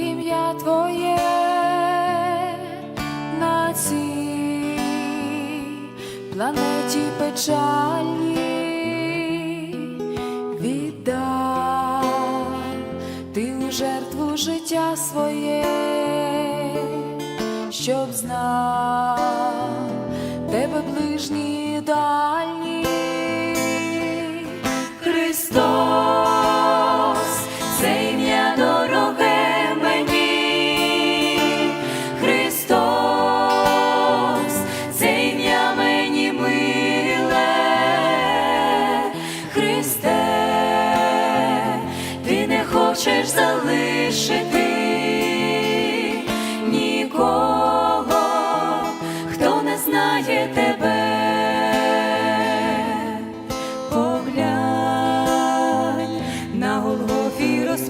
ім'я твоє на цій планеті печальні віддав ти у жертву життя своє, щоб знав тебе ближні дальні.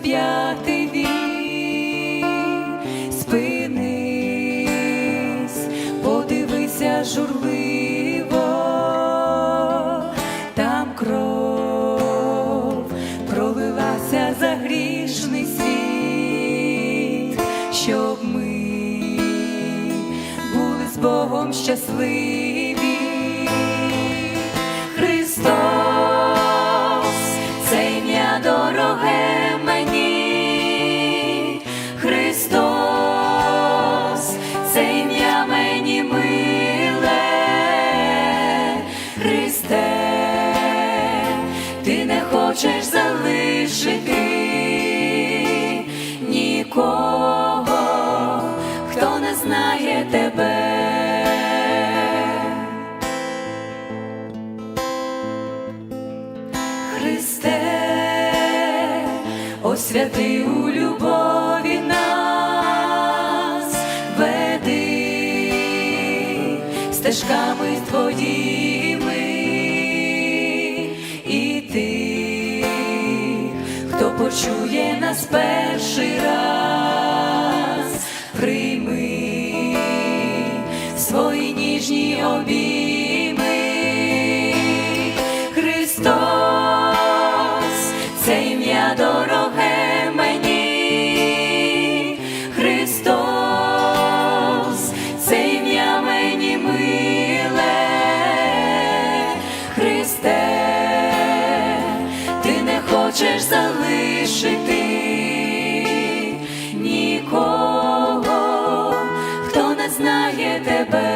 Розп'ятий він, спинись, подивися журливо, щасливі. Христос, це ім'я дороге мені, Христос, це ім'я мені миле, Христе, ти не хочеш освяти у любові нас, веди стежками твоїми і ти, хто почує нас перший раз, прийми свої ніжні обійми, Христос. Цей дороге мені, Христос, це ім'я мені миле, Христе, ти не хочеш залишити нікого, хто не знає тебе.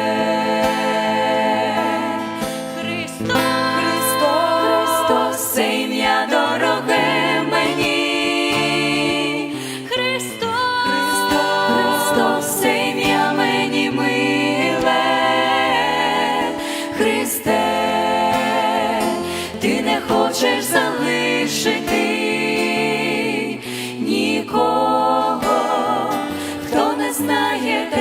хочеш залишити нікого, хто не знає. де